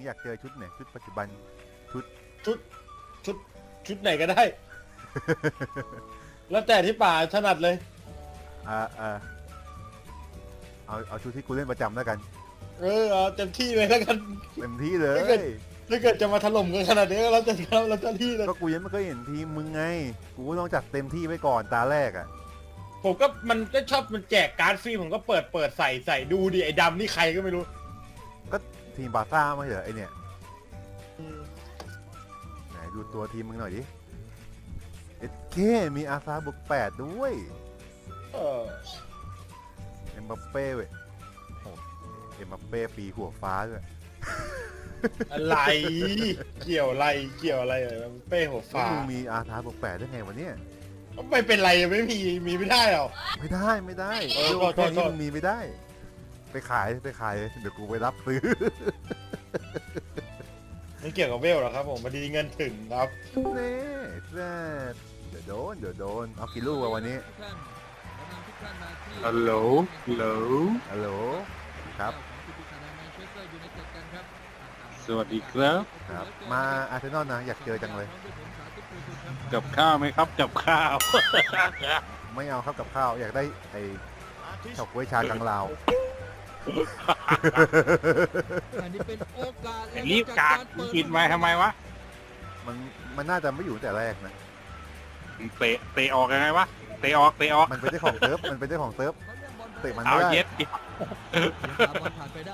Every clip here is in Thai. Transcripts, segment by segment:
งอยากเจอชุดไหนชุดปัจจุบันชุดชุดชุดไหนก็ได้ แล้วแต่ที่ป่าถนัดเลย อ่าอ่าเอาเอาชุดที่กูเล่นประจำแล้วกัน เออเอาเต็มที่เลยแล้วกัน เต็มที่เลยถ้าเกิดถ้าเกิดจะมาถล่มกันขนาดนี้ก็เราจะเราจะที่เลยก็กูยังไม่เคยเห็นทีมมึงไง กูก็ต้องจัดเต็มที่ไว้ก่อนตาแรกอะผมก็มันก็ชอบมันแจกการ์ดฟรีผมก็เปิดเปิดใส่ใส่ดูดิไอ้ดำนี่ใครก็ไม่รู้ ก็ ทีมบาร์ซ่าไม่ใช่เหรอไอเนี่ยไหนดูตัวทีมมึงหน่อยดิเอ็ดเคมีอาซาบุกแปดด้วยเออเอ็มบัปเป้เว้ยโอ้เอ็มบัปเป้ปีหัวฟ้าด้วยอะไร เกี่ยวอะไรเกี่ยวอะไรเออเป้หัวแล้วฟ้ามึงมีอาซาบุกแปดได้ไงวะเนี่ยไม่เป็นไรไม่มีมีไม่ได้หรอไม่ได้ไม่ได้เออโลกโทแค่ษโทนี้ษมึงมีไม่ได้ ไปขายไปขาย เดี๋ยวกูไปรับซื้อ ไม่เกี่ยวกับเวลหรอกครับผมพอดีเงินถึงครับ เน่แซ่บเดี๋ยวโดนเดี๋ยวโดนเอากี่ลูกวะวันนี้ฮัลโหล ฮัลโหล ฮัลโหลครับ สวัสดีครับ ครับ มาอาร์เซนอลนะ อยากเจอจังเลย กับข้าวไหมครับ กับข้าว ไม่เอาครับกับข้าว อยากได้ไอ้เฉาก๊วยชากังลาว อันนี้เป็นโอกาสไอ้รีบกากกินไปทำไมวะมันมันน่าจะไม่อยู่ตั้งแต่แรกนะเตะเตะออกยังไงวะเตะออกเตะออกมันเป็นเจ้าของเซิร์ฟ มันเป็นเจ้าของเซิร์ฟ เตะมันเอาไม่ได้เย็ด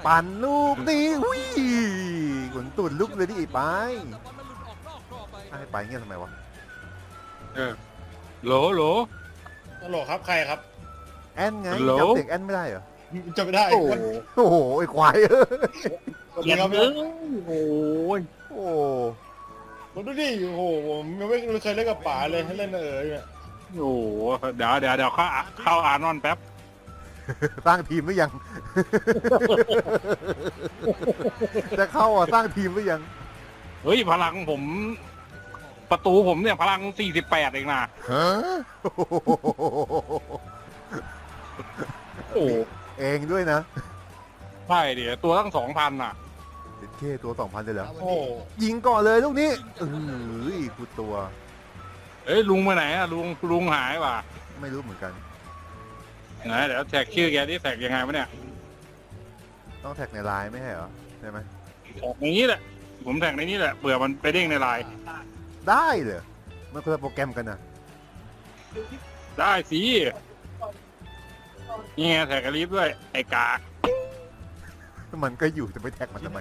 ปั่นลูกนี้วิ่งขนตุ่นลุกเลยดิไอ้ไปให้ไปเงี้ยทำไมวะ เออโหลโหล ฮัลโหลครับใครครับ แอนไงฮัลโหล จำเด็กแอนไม่ได้เหรอ จะไม่ได้โอ้โหโอ้โหไอ้ควายเออสวัสดีเย็ดครับเอ้ยโอ้ยโอ้ผมดูดิโอ้โหผมยังไม่เคยเล่นกับป๋าเลยให้เล่นเออเนี่ยโอ้โหเดี๋ยวเดี๋ยวเดี๋ยวเข้าเข้าอานอนแป๊บสร้างทีมหรือยัง จะเข้าอะสร้างทีมหรือยัง เฮ้ยพลังผม ประตูผมเนี่ยพลัง 48 เองนะฮะโอ้ เองด้วยนะใช่เดี๋ยวตัวตั้งสองพันอะ เด็ดเคตัวสองพันเลยเหรอ โอ้โหยิงก่อนเลยลูกนี้เอ้ยกูตัว เอ้ยลุงไปไหนอะลุงลุงหายว่ะไม่รู้เหมือนกัน ไหนเดี๋ยวแท็กชื่อแกที่แท็กยังไงวะเนี่ยต้องแท็กในไลน์ไม่ใช่เหรอใช่ไหมแท็กในนี้แหละ ผมแท็กในนี้แหละเผื่อมันไปเด้งในไลน์ได้เลยมันคนละโปรแกรมกันนะได้สิ นี่ไงแท็กกระลิฟด้วย ไอ้กากมันก็อยู่จะไปแท็กมันทำไม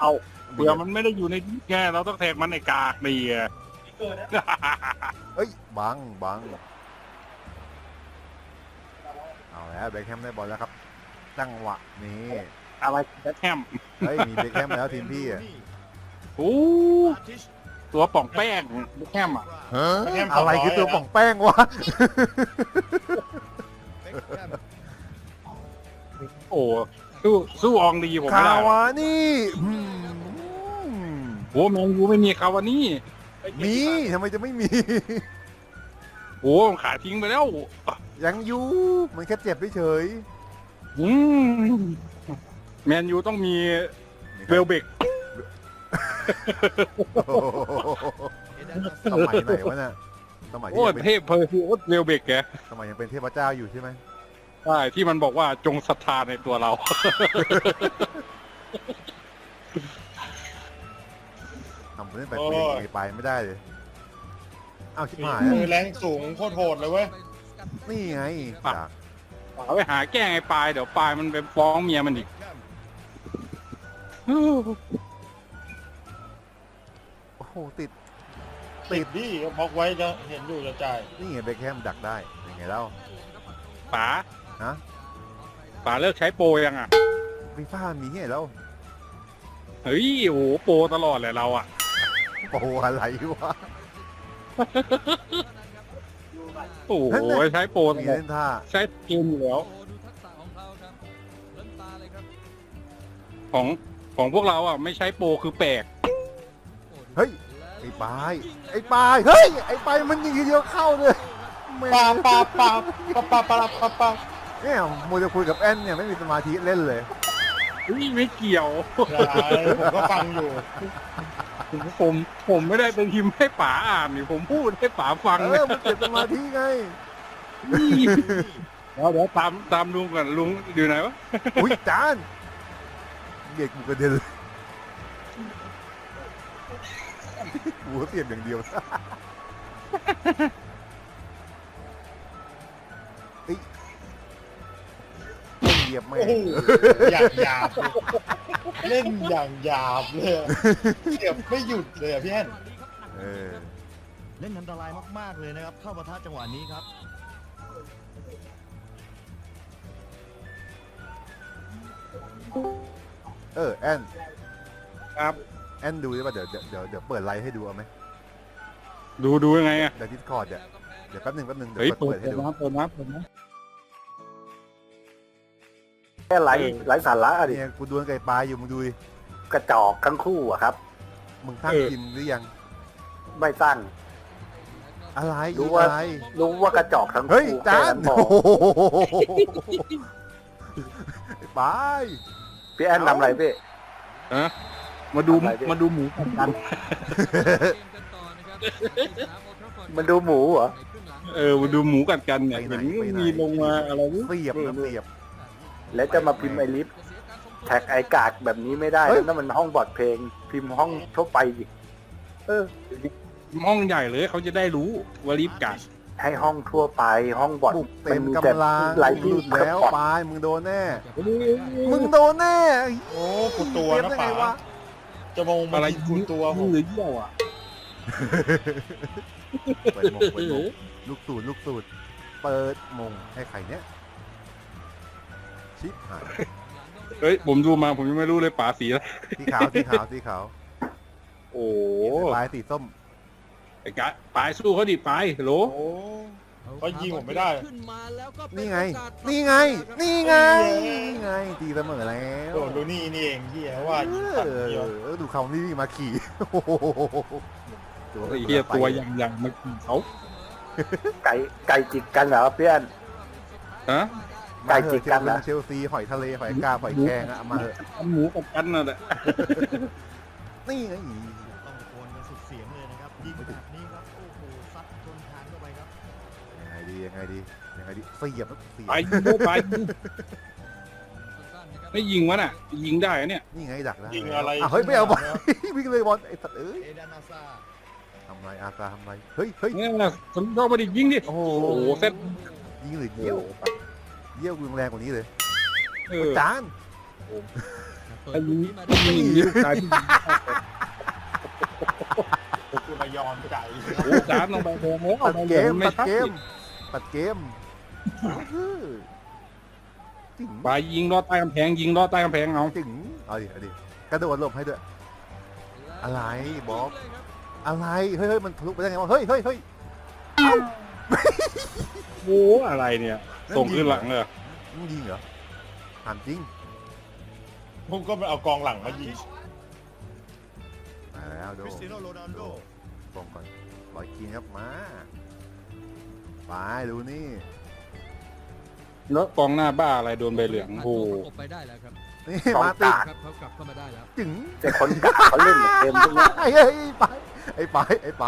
เอาเผื่อมันไม่ได้อยู่ในแกเราต้องแท็กมันไอ้กากดีอะเอ้ยบังบังเอาแล้วเบคแฮมได้บอลแล้วครับ จังหวะนี้อะไรแบ็คแฮมเฮ้ยมีเบคแฮมแล้วทีมพี่อะโอ้ตัวป่องแป้งแบ็คแฮมอะอะไรคือตัวป่องแป้งวะ อ้สู้สู้อองดีผมไม่คาได้วานี่อืมโอ้แมนยูไม่มีคาวานี่มีทำไมจะไม่มี โอ้ขายทิ้งไปแล้ว ยังอยู่มันแค่เจ็บเฉยอืมแมนยูต้องมีๆเวลเบกโอ้โหสมัยไหนวะเนี่ยสมัยที่โอ้ยยังเป็นเทพเพอร์ฟิวเวลเบกแกสมัยยังเป็นเทพเจ้าอยู่ใช่ไหม ใช่ที่มันบอกว่าจงศรัทธาในตัวเรา ทำเล่นไปเปลี่ยนไงไปไม่ได้เลยอ้าวชิบหายมือแล้วแรงสูงโคตรโหดเลยเว้ย นี่ไงปะ จากเอาไปหาแกล้งไอ้ปลายเดี๋ยวปลายมันไปฟ้องเมียมันอีกโอ้โหติด ติดดิก็พกไว้จะเห็นอยู่จะจ่าย นี่ไงเบคแฮมดักได้ยังไงเล่าป๋า ฮะ ป๋าเลิกใช้โปรยังอะ ฟีฟ่ามีไงแล้วเฮ้ยโอ้โหโปรตลอดเลยเราอะ โอ้โหอะไรวะโอ้โหนั่นน่ะใช้โปรตมีลอดเล่นท่าใช้เกมอยู่แล้วดูทักษะของเขาครับเล่นตาเลยครับของของพวกเราอะ ไม่ใช้โปรคือแปลก เฮ้ยไอ้ปลายไอ้ปลายเฮ้ยไอ้ปลายมันยิงทีเดียวเข้าเลยแม่งปาปาปาปาปาปาปาปา เนี่ยมัวจะคุยกับแอนเนี่ยไม่มีสมาธิเล่นเลยอุ้ยไม่เกี่ยวใช่ผมก็ฟังอยู่ ผมผมไม่ได้ไปพิมพ์ให้ป๋าอ่านนี่ผมพูดให้ป๋าฟังเอนะอมันเก็บสมาธิไงเดี๋ยวเดี๋ยวตามตามลุงก่อนลุงอยู่ไหนวะอุ้ยจานเด็กกูกระเด็นเลยหัวเสียบอย่างเดียว เหยียบไม่โอ้โหอย่างหยาบเลยเล่นอย่างหยาบเลยอะเสียบไม่หยุดเลยอะพี่แอนเออเล่นอันตรายมากๆเลยนะครับ เข้าประทะจังหวะนี้ครับ เออแอนครับ แอนดูได้ป่ะเดี๋ยวเดี๋ยวเดี๋ยวเดี๋ยวเปิดไลฟ์ให้ดูเอาไหมดูดูยังไงอะเดี๋ยวดิสคอร์ดเดี๋ยวเดี๋ยวแป๊บหนึงแป๊บหนึงเดี๋ยวเฮ้ยเปิดเปิดเปิดให้ดูน้ำเปิดน้ำเปิดน้ แค่ไร้เออไร้สาระอะดิเนี่ยกูดวลไก่ปลาอยู่มึงดูดิกระจอกทั้งคู่อะครับ มึงสร้างกินหรือยัง ไม่สร้างอะไรรู้อีกว่า อะไรรู้ว่ากระจอกทั้งเฮ้ยคู่จาแค่นนั้นพอโอ้โหไปพี่แอนทำอะไรพี่ำฮะมาดูอะไรพี่ มาดูหมูกัดกันมันดูหมูเหรอ เออมาดูหมูกัดกันเนี่ยเห็นมีลงมาอะไรวะเสียบนะเสียบ แล้วจะมาพิมพ์ไอลิฟแท็กไอกากแบบนี้ไม่ได้เฮ้ย แล้วนั่นมันห้องบอร์ดเพลง พิมพ์ห้องทั่วไปดิเออ ห้องใหญ่เลยเขาจะได้รู้ว่ารีบกัดให้ห้องทั่วไป ห้องบอร์ดบุกเต็มมีแต่กำลังหลายหที่ลุดแล้วสปอร์ตปลายมึงโดนแน่ มึงโดนแน่โอ้กูตัวเสียบนะได้ไงป๋าวะจะมองมาอะไรกินกูตัวผมหรือเยี่ยวอะเปิดมงเปิดมงลูกสูตรลูกสูตรเปิดมงให้ใครเนี้ย ชิปหายเฮ้ย ผมดูมาผมยังไม่รู้เลยป๋าสีอะไรสีขาวสีขาวสีขาวโอ้ปลายสีส้มไอ้กะปลายสู้เขาดิปลายโหล โอ้เขายิงผมไม่ได้ ขึ้นมาแล้วก็เป็นี่ไง โอกาสนี่ไงนี่ไงเอ้ยนี่ไงตีเสมอแล้วโดนดูนี่นี่เองที่ว่ายิงเอตัดเดียวอดูเขานี่มาขี่โอ้โหตัวไอ้เหี้ยตัวยังยังมากินเขาไก่ไก่จิกกันเหรอพี่แอนฮะ ไก่จิกกันเหรอเชลซีหอยทะเลหอยกาบหอยแครงอะเอามาเถอะทำหมูกัดกันน่ะแหละนี่ไงต้องตะโกนกันสุดเสียงเลยนะครับยิงแบบนี้ครับโอ้โหซัดชนคานเข้าไปครับยังไงดียังไงดียังไงดีเสียบเสียบปลายยิงโบ้ปลายยิงไม่ยิงวะน่ะ ยิงได้อะเนี่ยนี่ไงดักแล้วยิงอะไราวเฮ้ยไม่เอาบอลวิ่งเลยบอลไอ้สัตว์เอ้ยเอดานาซาทำไรอาซาทำไรเฮ้ยเฮ้ยเนี่ยนะคนเข้ามาดิยิงดิโอ้โหโอ้โหเซ็ตยิงหรือเยี่ยว เยี่ยวกูแรงกว่านี้เลยเออจานเปิดไอ้ลูยิกงนี้มาได้ยิงลูกชายที่ยิงกูมายอมใจโอ้จานลงไปแทงแล้วตัดเกมไม่ตัดทัเกกมตัดเกมจริงปลายยิงลอดใต้กำแพงยิงลอดใต้กำแพงเอาจริงเอาดิเอาดิกระโดดหลบให้ด้วยอะไรบอกอะไรเฮ้ยเฮ้ยมันทะลุไปได้ไงวะเฮ้ยเฮ้ยเฮ้ยโอ้อะไรเนี่ย ส่งขึ้นหลังเลยมึงยิงเหรอถามจริงผมก็ไปเอากองหลังมายิงมาแล้วโดคริสเตียโนโรนัลโดส่งก่อนปล่อยกินครับมาไปดูนี่แล้วกองหน้าบ้าอะไรโดนใบเหลืองโอ้โหประกบไปได้แล้วครับนี่สองมาติดกากครับเขากลับเข้ามาได้แล้ว จึงแต่คนกากเขาเล่นเกมพวกนี้ไอ้เฮ้ยไปไอ้ไปไอ้ไป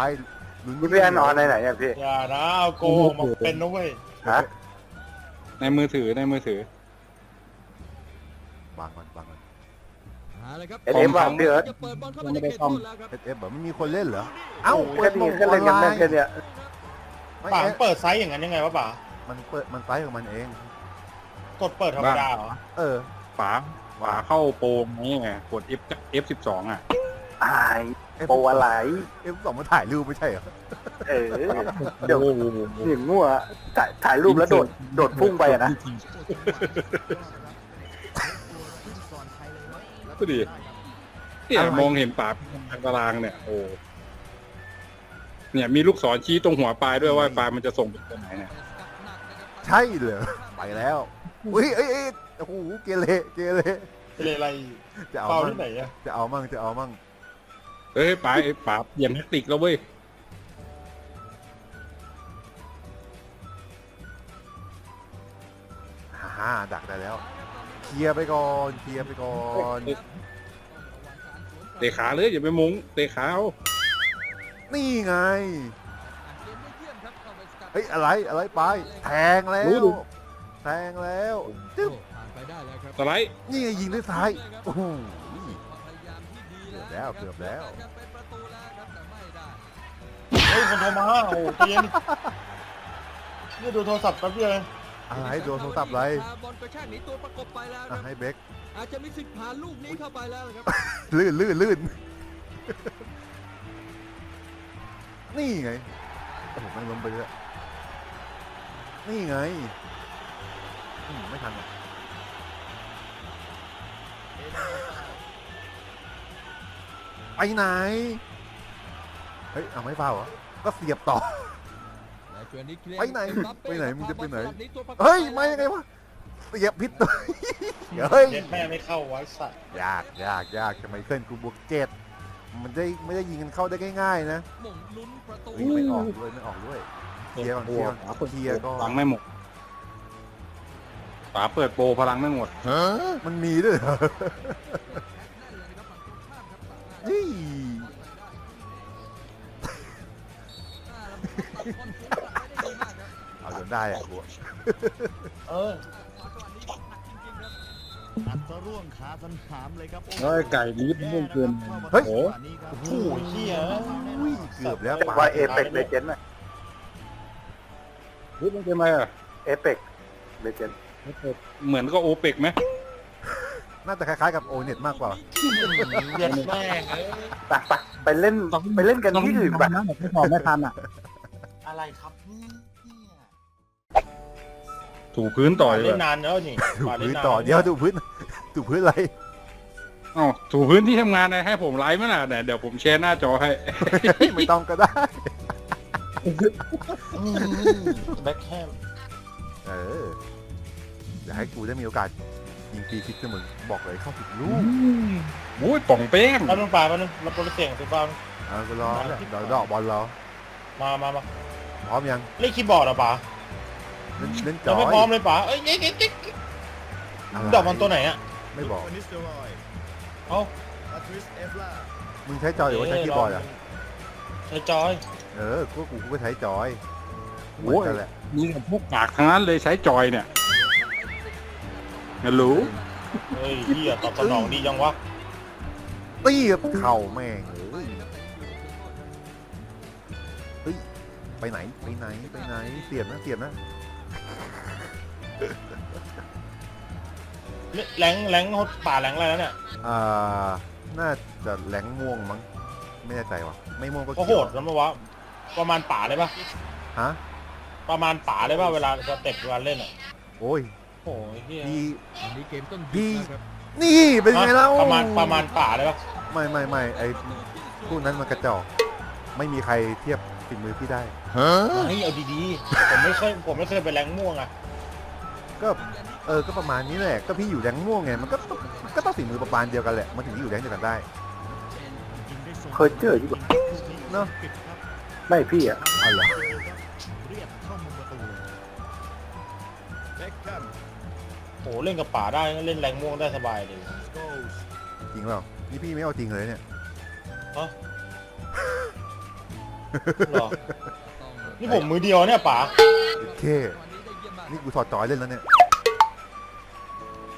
ลุ้นพี่แอนนอนไหนไหนเนี่ยพี่อย่านะเอาโกงมาเป็นนะเว้ยฮะ ในมือถือในมือถือ วางก่อนวางก่อนเอาเลยครับเอ็นเอ็มว่างพี่เอิร์ธจะเปิดบอลเข้ามาในเขตโทษแล้วครับเอฟเอฟแบบไม่มีคนเล่นเหรอ เอ้าแค่นี้ก็เล่นกันแม่งแค่เนี้ยไม่ป๋าเอ๊ะเปิดไซส์อย่างนั้นยังไงวะป๋ามันเปิดมันไซส์ของมันเอง กดเปิดธรรมดาเหรอเออ ฝาฝาเข้าโปรนี่ไงกด F F สิบสองอะ อายโปรอะไรเอฟสองมาถ่ายรูปไม่ใช่เหรอ เออเดี๋ยวโอ้โหอย่างงัวถ่ายถ่ายรูปแล้วโดดโดดพุ่งไปอะนะก็ดีเนี่ยมองเห็นฝาทางตารางเนี่ย โอ้เนี่ยมีลูกศรชี้ตรงหัวปลายด้วยว่าปลายมันจะส่งไปตรงไหนเนี่ยใช่เหรอไปแล้วอุ้ยเอ้ยเอ้ยโอ้โหเกเรเกเรเป็นอะไรจะเอาเปล่ามั่งที่ไหนอะจะเอามั่งจะเอามั่งเฮ้ยปลายปลาเปลี่ยนแท็กติกแล้วเว้ยาฮ่าดักได้แล้ว เคลียร์ไปก่อนเคลียร์ไปก่อนเตะขาเลยอย่าไปมุงเตะขาเอานี่ไงเฮ้ยอะไรอะไรไป แทงแล้วแทงแล้วจึ๊บผ่านไปได้แล้วครับสไลด์นี่ไงยิงด้วยซ้ายโอ้โหเกือบแล้วเกือบแล้วเฮ้ยคนโทรมาโอ้โหเย็นนี่ดูโทรศัพท์แป๊บเดียวเอง อะไรโดนโทรศัพท์อะไรบอลกระชากหนีตัวประกบไปแล้วคอะรับให้เบคอาจจะมีสิทธิ์ผ่านลูกนี้เข้าไปแล้วนะครับลื่นลื่นลื่นนี่ไงโอ้โหมันล้มไปเลยนี่ไงอืมไม่ทันอะไปไหน เฮ้ยเอาไม่เปล่าเหรอ ก็เสียบต่อ ไปไหนเอ็มบัปเป้ไปไหนมึงจะไปไหนพาบอลสลับตัวประกบเฮ้ยปมาแล้วยังไงวะเสียบพิษตัวเฮ้ยเย็ดแม่ไม่เข้าไว้สัตว์ยากยากยากทำไมเคลื่อนกูบวกเจ็ดมันได้ไม่ได้ยิงกันเข้าได้ง่ายๆนะหม่งลุ้นประตูวิ่งไม่ออกด้วยไม่ออกด้วยเคลียร์ก่อนเคลียร์ก่อนเคลียร์ก่พอลันงไม่หมดป๋าเปิดโปรพลังไม่หมดมันมีด้วยเหรอนี่ เอาจนได้อะกูอะเอออัดซะร่วงขาสันหามเลยครับโอ้โหเฮ้ยไก่นิดมุ่งเกินเฮ้ยโอ้โหนี่ครับโอ้โหเหี้ยอุ้ยเกือบแล้วว่าเอเปกเลเจนด์เฮ้ยมันเป็นไงอะเอเปกเลเจนด์เหมือนก็โอเปกไหมน่าจะคล้ายๆกับโอเน็ตมากกว่าเย็ดแม่งเอ้ย ไปไปไปเล่นไปเล่นกันที่อื่นไปไม่พอไม่ทันอะ อะไรครับเนี่ยถูพื้นต่อป่าเลเล่ยนนานแล้วนี่ถูป่าเล่พื้นนานต่อเดี๋ยวถูพื้นถูพื้นอะไรอ๋อถูพื้นที่ทำงานนะให้ผมไลฟ์มั้ยล่ะเดี๋ยวเดี๋ยวผมแชร์หน้าจอให้ ไม่ต้องก็ได้อืมแบ็คแฮมเอออย่าให้กูได้มีโอกาสยิงฟรีคิกนะมึงบอกเลยเข้าถึงลูกโอ้ยป่องแป้ง แล้วนึงป่าแป๊บนึงรับโปรเสียงสิบ้าง เอาก็รอเนี่ยเดี๋ยวดอกบอลรอมามามา พร้อมยังเล่นคีย์บอร์ดเหรอป่าเล่นเล่นจยัองไม่ยพร้อมเลยป่าเอ้ยเอ๊ะเอ๊ะเอ๊ะะไรดอกมันตัวไหนอะไม่บอก นิสเตอรอยเอ้าอาทริสเอฟล่ามึงใช้จอยหรือว่าใช้คีย์บอร์ดอะใช้จอย เออกูกูก็ใช้จอยเหมืโอ้อนยกันแหละมีแต่พวกปากทั้งนั้นเลยใช้จอยเนี่ยฮัลโหลเฮ้ยเฮียตอบสนองดีจังวะ ตีกับเข่าแม่งเอ้ย ไปไหนไปไหนไปไหนเสียบนะเสียบนะแรงแรงป่าแรงอะไรแล้วเนี่ยอ่าน่าจะแหลงม่วงมั้งไม่แน่ใจว่ะไม่ม่วงก็ก็โหเขียวดแล้วมั้งวะประมาณป่าเลยปะฮะประมาณป่าเลยปะเวลาสเต็ปเวลาเล่นอะโอ้ยโอ้ยเฮียพี่อันนี้เกมต้นพี่บิดนะครับนี่เป็นไงเล่าประมาณประมาณป่าเลยปะไม่ไม่ไม่ไอ้พวกนั้นมันกระจอกไม่มีใครเทียบ ฝีมือพี่ได้เฮ้ยเอาดีๆ ผมไม่เคยผมไม่เคยไปแรงม่วงอะ ก็เออก็ประมาณนี้แหละ ก็พี่อยู่แรงม่วงไงมันก็ต้องก็ต้องฝีมือประมาณเดียวกันแหละมันถึงจะอยู่แรงเดียวกันได้ยิงได้ทรงเคยเจออยู่เนอะปิดครับไม่พี่อะอ๋อเหรอเรียบเข้ามุมประตูเลยเบ็คแคมโอ้เล่นกับป่าได้เล่นแรงม่วงได้สบายเลยสโกลส์จริงเปล่านี่พี่ไม่เอาจริงเลยเนี่ย หรอ นี่ผมมือเดียวเนี่ยป่าโอเค นี่กูถอดจอยเล่นแล้วเนี่ย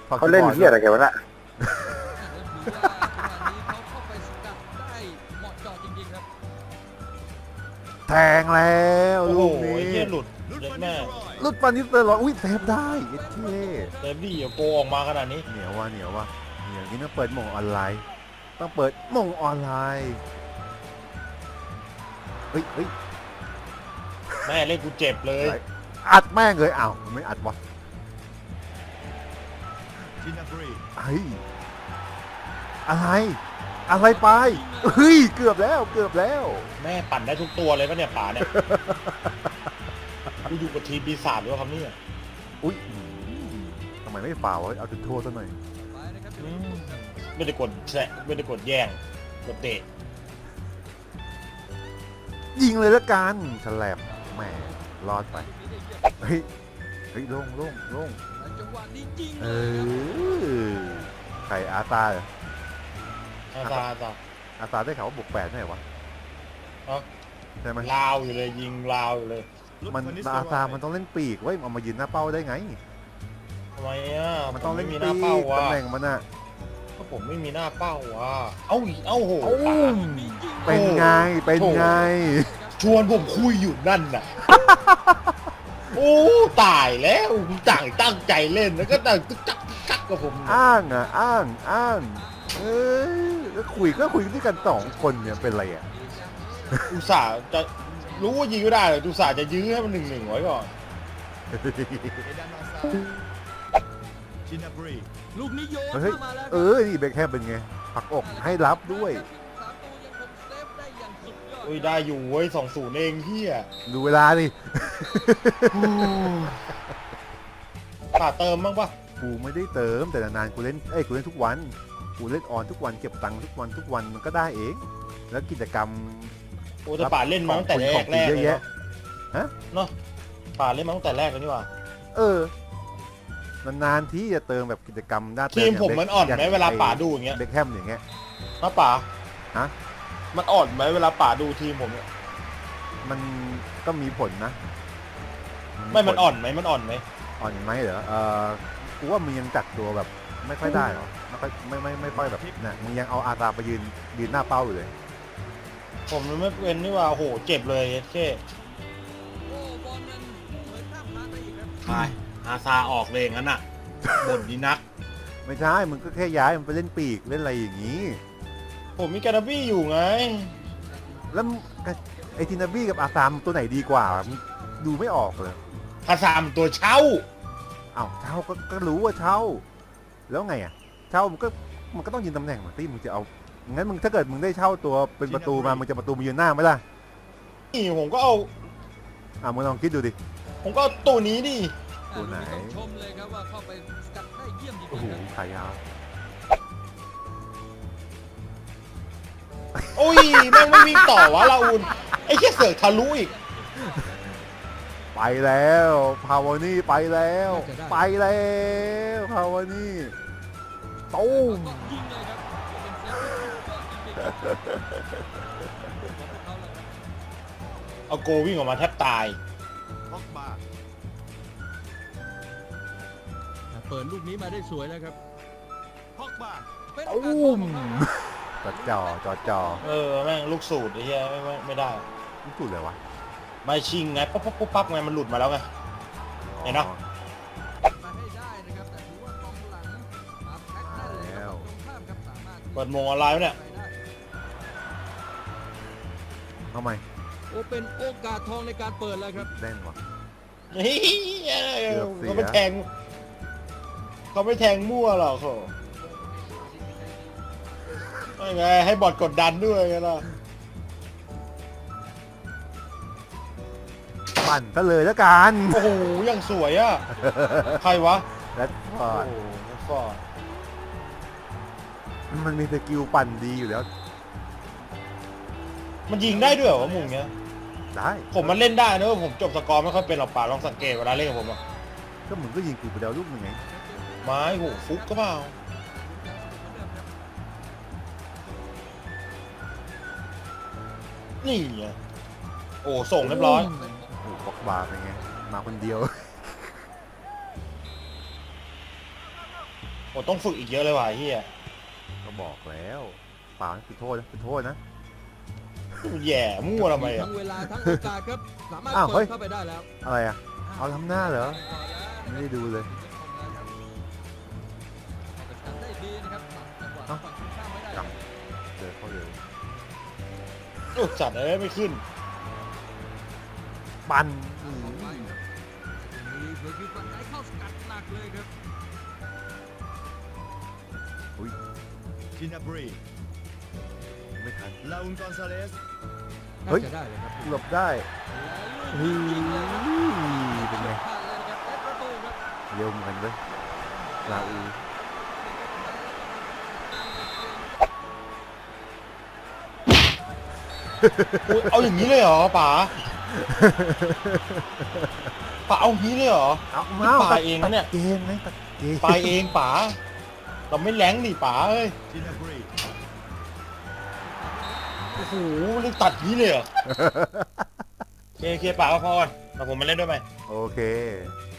ถอดเขาเล่นคีย์บอร์ดเฮียอะไรกันวะน่ะแทงแล้วโอ้โหลูกนี้เฮียหลุดลุดเย็ดฟันแม่นิสเตอรอยลุดปันนิสเตอร์หรออุ้ยเซฟได้เอ็ดเท่เดบบี้อย่าโกออกมาขนาดนี้เหนียวว่ะเหนียวว่ะเหนียวนี่ต้องเปิดหม่งออนไลน์ ต้องเปิดหม่งออนไลน์ เฮ้ยเฮ้ยแม่เล่นกูเจ็บเลยอะไรอัดแม่งเลยอ้าวมันไม่อัดวะชินาบรีเฮ้ยอะไร อะไรไปเฮ้ยเกือบแล้วเกือบแล้ว แม่ปั่นได้ทุกตัวเลยปะเนี่ยป่าเนี่ยกูอยู่กับทีมปีศาจด้วยครับเนี่ยอุ้ยทำไมไม่ฝ่าวะเอาจุดโทษซะหน่อยอืมไม่ได้กดแฉะไม่ได้กดแย่งกดเตะ ยิงเลยละกันฉลบแหมรอดไป เฮ้ย เฮ้ยโล่งโล่งโล่งจังหวะนี้จริงเอเลยครับอใครอาตาเหรออาซาอาซาอาตาได้ข่าวว่าบวกแปดไม่ใช่วะเอ้าใช่ไหมลาวอยู่เลยยิงลาวอยู่เลย มันลุคอาตามันต้องเล่นปีกเว้ยเอามายืนหน้าเป้าได้ไงทำไมอะมันต้องผเล่นไม่มีหปีน้ากเป้าวะตำแหน่งมันอะก็ ผมไม่มีหน้าเป้าวะเอ้าเอ้าโหเป็นไง เป็นไง ชวนผมคุยอยู่นั่นน่ะ โอ้ตายแล้วต่างตั้งใจเล่นแล้วก็ต่างตึกจักตึกจักกับผมเนี่ยอ้างอะ อ้าง อ้าง เอ้ยแล้วคุยก็คุยด้วยกันสองคนเนี่ยเป็นไรอะ อุตส่าห์จะรู้ว่ายิงไม่ได้เลยอุตส่าห์จะยื้อให้มันหนึ่งหนึ่งไว้ก่อนเอดานอาซาชินาบรีลูกนี้โยนเฮ้ย เข้ามาแล้วเออ นี่เบคแฮมเป็นไงผักอกให้รับด้วย สามตัวยังคงเซฟได้อย่างสุดยอดโอ้ยได้อยู่เว้ยสองศูนย์เองเฮียดูเวลาดิ ป่าเติมบ้างปะกูไม่ได้เติมแต่นานๆกูเล่นเอ้ยกูเล่นทุกวัน กูเล่นออนทุกวันเก็บตังค์ทุกวันทุกวันมันก็ได้เอง แล้วกิจกรรมโอ้แต่ป่าเล่นมาตั้งแต่แรของกฟรีแรกเยเลอะยแยะเนาะฮะเนาะป่าเล่นมาตั้งแต่แรกเลยนี่หว่าเออ นานๆที่จะเติมแบบกิจกรรมด้านทีมผมมันอ่อนไหมเวลาป่าดูอย่างเงี้ยเบคแฮมอย่างเงี้ยนะป่าฮะมันอ่อนไหมเวลาป่าดูทีมผมเนี่ยมันก็มีผลนะไม่มันผลอ่อนไหมมันอ่อนไหมอ่อนไหมเหรอเออกูว่ามึงยังจัดตัวแบบไม่ค่อยได้หรอไม่ค่อยไม่ไม่ไม่ค่อยแบบเนี่ยมึงยังเอาอาตาไปยืนยืนหน้าเป้าอยู่เลย ผมมันไม่เป็นนี่หว่าโอ้โหเจ็บเลยเช่โอ้บอลมันเผยข้ามทางไป อีกครับตายอาซาออกเลยงั้นน่ะบ่นดีนัก ไม่ใช่มึงก็แค่ย้ายมันไปเล่นปีกเล่นอะไรอย่างนี้ ผมมีการาบี้อยู่ไง แล้วมึงไอทินาบี้กับอาตามตัวไหนดีกว่ามึงดูไม่ออกเลยอาซามตัวเช่า อ้าวเช่าก็ก็รู้ว่าเช่า แล้วไงอะเช่ามันก็มันก็ต้องยืนตำแหน่งมาที่มึงจะเอางั้นมึงถ้าเกิดมึงได้เช่าตัวเป็นประตูมามึงจะประตูมายืนหน้าไหมล่ะนี่ผมก็เอาอะมึงลองคิดดูดิ ผมก็เอาตัวนี้ดิ ตัวไหนต้องชมเลยครับว่าเข้าไปสกัดได้เยี่ยมจโอ้ริโหงๆครับขายาวโอ้ยแม่งไม่วิ่งต่อวะลาอุนไอ้แค่เสือกทะลุอีก ไปแล้วพาวนี่ไปแล้ว ไปแล้วพาวนี่ตูมก็ยิงเลยครับเป็นเซฟที่สุดยอดจริงๆครับเขาแล้วครับเอาโกวิ่งออกมาแทบตาย เปิดลูกนี้มาได้สวยแล้วครับพ็อกบาเป็นตูโอกาสทองมของเขาจอจอจอจอเออแม่งลูกสูตรไอ้เหี้ยไม่ไม่ไม่ได้ นี่สุดเลยวะไม่ชิงไงปั๊บปั๊บปั๊บปั๊บไงมันหลุดมาแล้วไง เห็นเนอะ มาให้ได้นะครับแต่ถือว่ากองหลังมาแพ็คได้เลยครับตรงข้ามครับสามารถเปิดโมงออนไลน์ไว้เนี่ยไปได้ทำไมโอ้เป็นโอกาสทองในการเปิดแล้วครับ เล่นวะ เฮ้ยเกือบเสียเขาไม่แทง เขาไม่แทงมั่วหรอกเขาไม่ไงให้บอดกดดันด้วยไงล่ะปั่นซะเลยแล้วกันโอ้โหยังสวยอะ ใครวะแล้วพอโอ้โหฟอร์ดมันมีสกิลปั่นดีอยู่แล้ว มันยิงได้ด้วยเหรอวะมุงเนี้ย ได้ผมมันเล่นได้นะว่าผมจบสกอร์ไม่ค่อยเป็นหรอกป่าลองสังเกตเวลาเล่นกับผมอะก็มึงก็ยิงกูไปแล้วลูกหนึ่งไง ไม้โหฟุกก็เปล่านี่ไงโอ้ส่งเรียบร้อยโอ้โหบล็อกบาร์เป็นไง มาคนเดียว โอ้ต้องฝึกอีกเยอะเลยว่ะไอ้เฮียก็บอกแล้วเปล่านะคือโทษนะคือโทษนะ แย่มั่วทำไมอะทั้งเวลาทั้งโอกาสครับ สามารถอ้าวเฮ้เปิย ดเข้าไปได้แล้วอะไรอะ เอาทำหน้าเหรอ ไม่ได้ดูเลย โอ้จัดเอ้ยไม่ขึ้น ปั่นอืมมีเผยคือฝั่งไหนเข้าสกัดหนักเลยครับชินาบรีไม่ทันลาอุนกอนซาเลสเฮ้ยน่าจะได้เลยครับหลบได้แล้วลูกนี้ยิงเลยครับนี่เป็นไงพลาดเลยนะครับได้ประตูครับเร็วเหมือนกันเลยลาอู อุ๊ยเอาอย่างนี้เลยเหรอป๋าป๋าเอางี้เลยเหรอ เอานี่เอาปลาเองนะเนี่ย ตัดเกมไงตัดเกมปลาเองป๋าเราไม่แรงนี่ป๋าเอ้ยจินาบรีโอ้โหนี่ตัดนี้เลยเหรอ โอเคโอเคป๋าก็พอก่อนแต่ผมมาเล่นด้วยไหม โอเค